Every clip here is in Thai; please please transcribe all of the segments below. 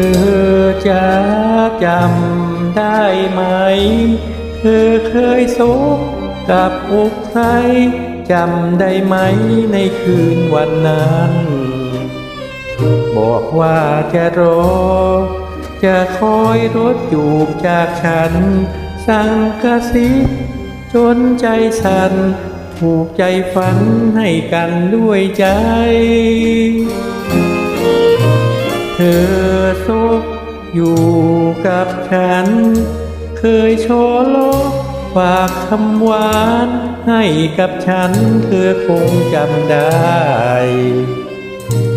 เธอจะจำได้ไหม เธอเคยซบกับอกใครจำได้ไหมในคืนวันนั้น บอกว่าจะรอ จะคอยรถจูบจากฉัน สั่งกระซิบจนใจสั่นผูกใจฝันให้กันด้วยใจ เธอซบอยู่กับฉัน เคยโชว์โลกฝากคำหวานให้กับฉันเธอคงจำได้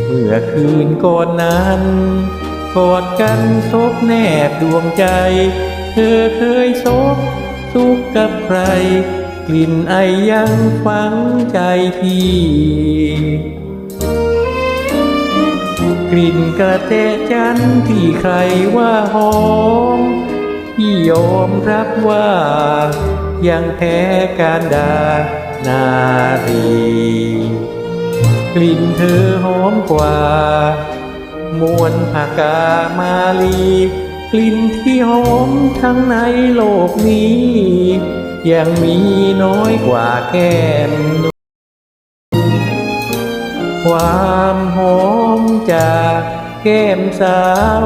เมื่อคืนก่อนนั้นกอดกันซบแนบดวงใจ เธอเคยซบสุขกับใคร กลิ่นไอยังฝังใจพี่ กลิ่นกระเตจันที่ใครว่าหอมพี่ยอมรับว่า ยังแพ้การดานารีกลิ่นเธอหอมกว่ามวนผากามาลี กลิ่นที่หอมทั้งในโลกนี้ ยังมีน้อยกว่าแก้มนวลความหอม จากแก้มสาว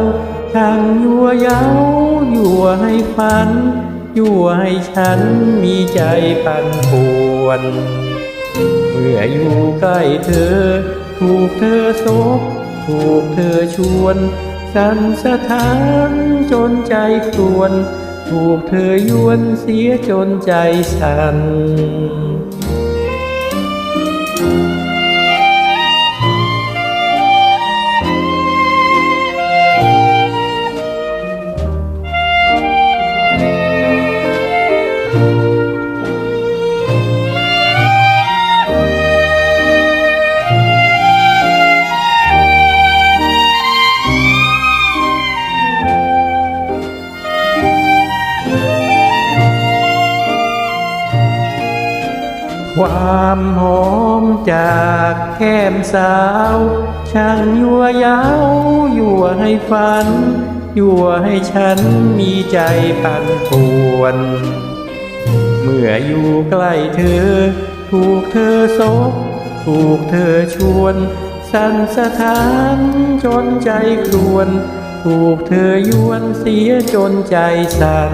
ทั้งยั่วเย้ายั่วให้ฝัน ยั่วให้ฉันมีใจปั่นป่วน เมื่ออยู่ใกล้เธอ ถูกเธอซบถูกเธอชวน สั่นสะท้านจนใจครวน ถูกเธอยวนเสียจนใจสั่น ความหอมจากแก้มสาว ช่างยั่วย้ายั่วให้ฝัน ยั่วให้ฉันมีใจปั่นป่วน เมื่ออยู่ใกล้เธอ ถูกเธอซบถูกเธอชวน สั่นสะท้านจนใจครวน ถูกเธอยวนเสียจนใจสั่น